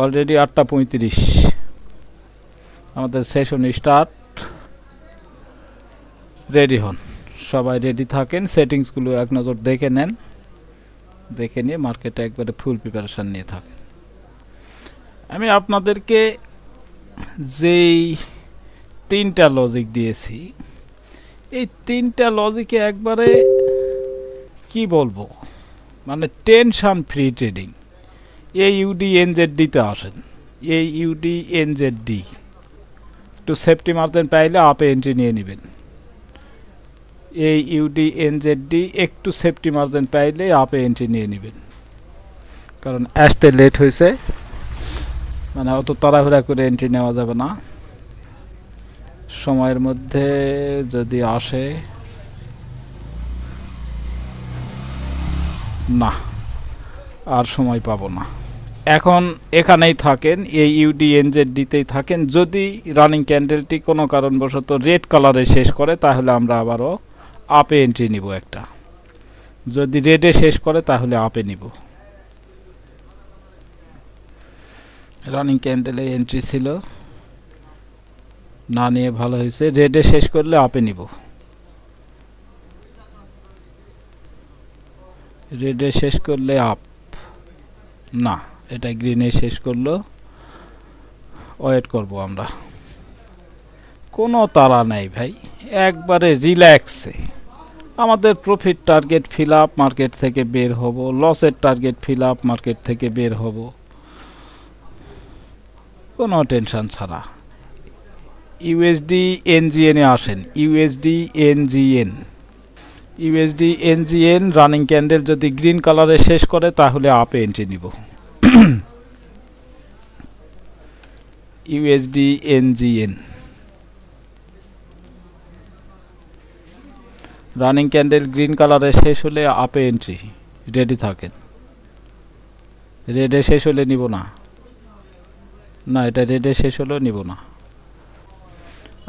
Already আটটা পঁয়ত্রিশ। আমাদের সেশন স্টার্ট রেডি হন। সবাই রেডি থাকেন সেটিংসগুলো এক নজর দেখে নেন। দেখে নিয়ে মার্কেটে একবারে ফুল প্রিপারেশান নিয়ে থাকেন। আমি আপনাদেরকে যেই তিনটা লজিক দিয়েছি, এই তিনটা লজিকে একবারে কি বলব? মানে টেনশন ফ্রি ট্রেডিং এই ইউডি এনজেডডিতে আসেন। এই ইউডি এনজেডডি একটু সেফটি মার্জিন পাইলে আপে এন্ট্রি নিয়ে নেবেন। এই ইউডি এনজেডডি একটু সেফটি মার্জিন পাইলে আপে এন্ট্রি নিয়ে নেবেন। কারণ আসতে লেট হয়েছে মানে অত তাড়াহুড়া করে এন্ট্রি নেওয়া যাবে না। সময়ের মধ্যে যদি আসে, না। আর সময় পাবো না। এখন এখানেই থাকেন, এই ইউডি এনজেডডিতেই থাকেন। যদি রানিং ক্যান্ডেলটি কোনো কারণবশত রেড কালারে শেষ করে, তাহলে আমরা আবারও আপে এন্ট্রি নিব একটা। যদি রেডে শেষ করে, তাহলে আপে নিব। রানিং ক্যান্ডেলে এন্ট্রি ছিল। না নিয়ে ভালো হয়েছে। রেডে শেষ করলে আপে নিব। রেডে শেষ করলে আপ না, এটা গ্রিনে শেষ করল। ওয়েট করব আমরা। কোনো তাড়া নেই ভাই, একবারে রিল্যাক্সে আমাদের profit target fill up market থেকে বের হব লসের টার্গেট ফিল আপ মার্কেট থেকে বের হব। কোনো টেনশন ছাড়া। ইউএসডি এনজিএনে আসেন USD NGN USD, NGN, running candle যদি গ্রিন কালারে শেষ করে, তাহলে আপে এন্ট্রি নিব। USD, NGN. Running candle green কালারে শেষ হলে আপে এন্ট্রি রেডি থাকেন। রেডে শেষ হলে নিব না। না, এটা রেডে শেষ হলেও নিব না।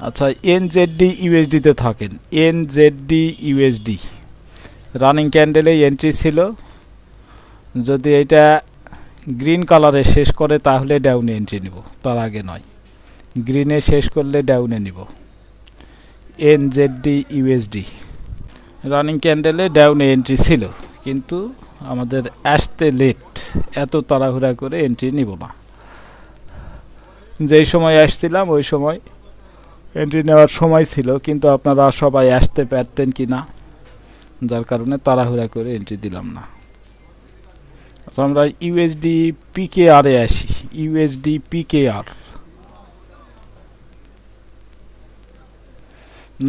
আচ্ছা এনজেডডি ইউএসডিতে থাকেন। এনজেডডি ইউএসডি রানিং ক্যান্ডেলে এন্ট্রি ছিল। যদি এটা গ্রিন কালারে শেষ করে, তাহলে ডাউনে এন্ট্রি নিব। তার আগে নয়। গ্রিনে শেষ করলে ডাউনে নিব। এনজেডডি ইউএসডি রানিং ক্যান্ডেলে ডাউনে এন্ট্রি ছিল। কিন্তু আমাদের আসতে লেট এত তাড়াহুড়া করে এন্ট্রি নিব না। যেই সময় আসছিলাম, ওই সময় এন্ট্রি নেওয়ার সময় ছিল, কিন্তু আপনারা সবাই আসতে পারতেন কি না যার কারণে তাড়াহুড়া করে এন্ট্রি দিলাম না। আচ্ছা আমরা ইউএসডি পিকে আরে আসি। ইউএসডি পিকে আর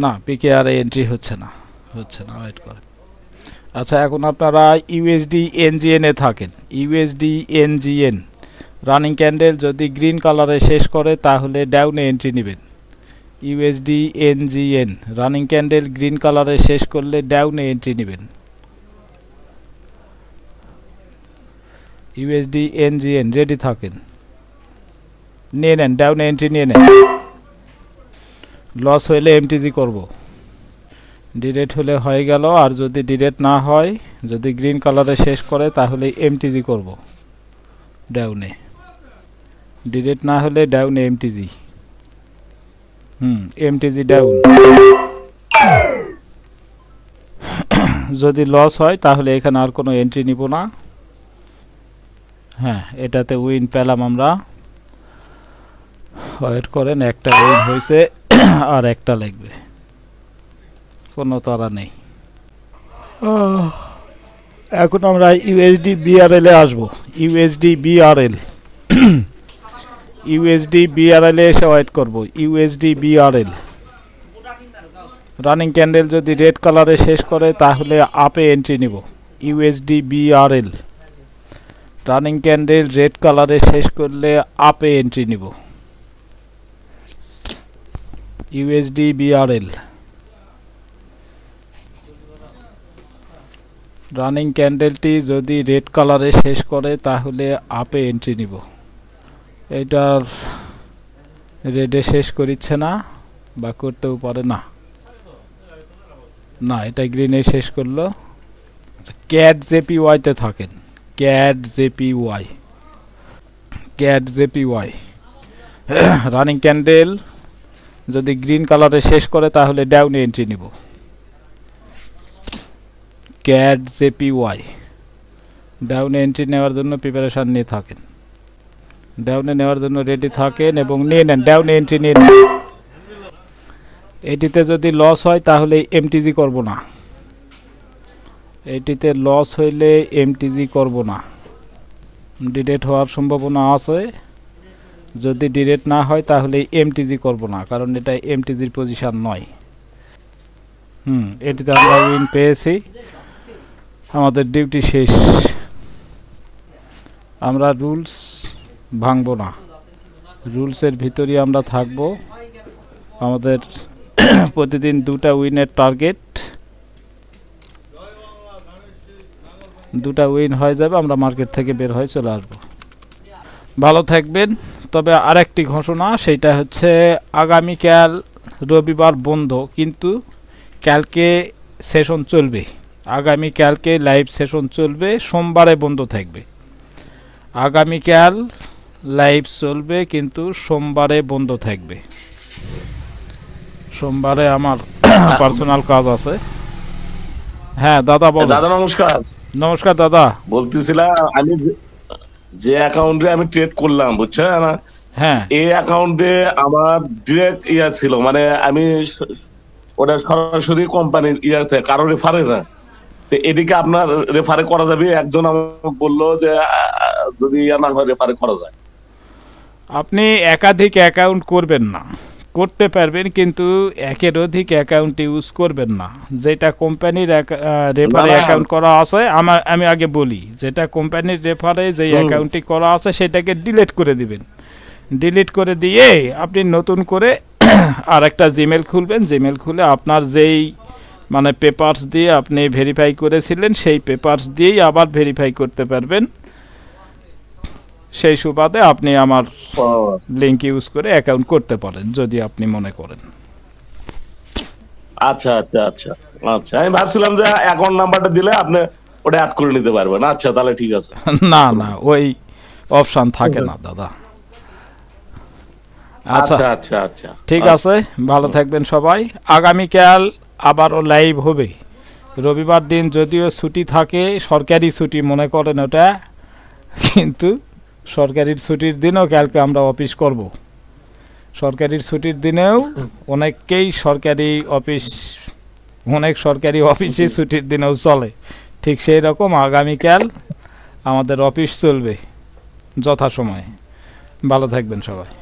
না পিকে আর এন্ট্রি হচ্ছে না। হচ্ছে না ওয়েট করে আচ্ছা এখন আপনারা ইউএসডি এনজিএনে থাকেন। ইউএসডি এনজিএন রানিং ক্যান্ডেল যদি গ্রিন কালারে শেষ করে, তাহলে ডাউনে এন্ট্রি নেবেন। USD, NGN running candle green কালারে শেষ করলে ডাউনে এন্ট্রি নেবেন। ইউএসডি, এনজিএন রেডি থাকেন। নিয়ে নেন ডাউনে এন্ট্রি নিয়ে নেন। লস হইলে এমটিজি করব। ডিরেট হলে হয়ে গেল, আর যদি ডিরেট না হয়, যদি গ্রিন কালারে শেষ করে, তাহলে এমটিজি করব। ডাউনে ডিরেট না হলে ডাউনে এমটিজি হুম এমটিজি ডাউন যদি লস হয়, তাহলে এখানে আর কোনো এন্ট্রি নিব না। হ্যাঁ এটাতে উইন পেলাম আমরা। ওয়েট করেন, একটা উইন হয়েছে আর একটা লাগবে। কোনো তারা নেই। এখন আমরা ইউএসডি বিআরএল আসব। ইউএসডি বিআরএল ইউএসডি বিআরএল এ এসে ওয়েট করব। ইউএসডি বিআরএল রানিং ক্যান্ডেল যদি রেড কালারে শেষ করে, তাহলে আপে এন্ট্রি নিব। USD BRL running candle red কালারে শেষ করলে আপে এন্ট্রি নিব। ইউএসডি বিআরএল রানিং ক্যান্ডেলটি যদি রেড কালারে শেষ করে, তাহলে আপে এন্ট্রি নিব। এটার রেডে শেষ করিচ্ছে না, বা করতেও পারে না। না, এটা গ্রিনে শেষ করল। ক্যাট জেপি ওয়াইতে থাকেন। CAD JP Y CAD JP Y running candle যদি গ্রিন কালারে শেষ করে, তাহলে ডাউনে এন্ট্রি নিব। ক্যাট জেপি ওয়াই ডাউনে এন্ট্রি নেওয়ার জন্য প্রিপারেশান নিয়ে থাকেন। ডাউনে নেওয়ার জন্য রেডি থাকেন এবং নিয়ে নেন ডাউনে এন্ট্রি নিয়ে নেন। এটিতে যদি লস হয় তাহলে এমটিজি করব না। এটিতে লস হইলে এমটিজি করব না। ডিরেট হওয়ার সম্ভাবনা আছে। যদি ডিরেট না হয় তাহলে এমটিজি করব না, কারণ এটা এমটিজির পজিশান নয়। হুম, এটিতে আমরা উইন পেয়েছি। আমাদের ডিউটি শেষ। আমরা রুলস ভাঙব না। রুলসের ভিতরেই আমরা থাকব। আমাদের প্রতিদিন দুটা উইনের টার্গেট। দুটা উইন হয়ে যাবে, আমরা মার্কেট থেকে বের হয়ে চলে আসব। ভালো থাকবেন। তবে আরেকটি ঘোষণা, সেটা হচ্ছে আগামীকাল রবিবার বন্ধ, কিন্তু কালকে সেশন চলবে। আগামী কালকে লাইভ সেশন চলবে, সোমবারে বন্ধ থাকবে। আগামীকাল লাইভ চলবে কিন্তু সোমবারে বন্ধ থাকবে। সোমবারে আমার পার্সোনাল কাজ আছে। হ্যাঁ দাদা বলো। দাদা নমস্কার। নমস্কার দাদা। বলতেছিলাম আমি যে- অ্যাকাউন্টে আমি ট্রেড করলাম বুঝছেন? হ্যাঁ। এই অ্যাকাউন্টে আমার ডিরেক্ট ইয়া ছিল মানে আমি ওটা সরাসরি কোম্পানির ইয়াতে কারও রেফারে না। তো এদিকে আপনার রেফারে করা যাবে একজন আমাকে বলল যে যদি ইয়া না হয় রেফারে করা যায়। আপনি একাধিক অ্যাকাউন্ট করবেন না। করতে পারবেন কিন্তু একের অধিক অ্যাকাউন্ট ইউজ করবেন না। যেটা কোম্পানির রেফারে অ্যাকাউন্ট করা আছে আমার আমি আগে বলি যেটা কোম্পানির রেফারে যে অ্যাকাউন্টটি করা আছে সেটাকে ডিলিট করে দিবেন। ডিলিট করে দিয়ে আপনি নতুন করে আর একটা জিমেল খুলবেন। জিমেল খুলে আপনার যেই মানে পেপারস দিয়ে আপনি ভেরিফাই করেছিলেন সেই পেপারস দিয়েই আবার ভেরিফাই করতে পারবেন। সেই সুবাদে আপনি আমার লিঙ্ক ইউজ করে অ্যাকাউন্ট করতে পারেন যদি আপনি মনে করেন। আচ্ছা আচ্ছা আচ্ছা আচ্ছা। আমি ভাবছিলাম যে অ্যাকাউন্ট নাম্বারটা দিলে আপনি ওটা অ্যাড করে নিতে পারবেন। আচ্ছা তাহলে ঠিক আছে। না না ওই অপশন থাকে না দাদা। আচ্ছা। আচ্ছা আচ্ছা আচ্ছা। ঠিক আছে ভালো থাকবেন সবাই। আগামীকাল আবারও লাইভ হবে। রবিবার দিন যদিও ছুটি থাকে সরকারি ছুটি মনে করেন ওটা কিন্তু সরকারির ছুটির দিনেও কালকে আমরা অফিস করব। সরকারির ছুটির দিনেও অনেককেই সরকারি অফিস, অনেক সরকারি অফিসে ছুটির দিনেও চলে। ঠিক সেই রকম আগামীকাল আমাদের অফিস চলবে যথাসময়ে। ভালো থাকবেন সবাই।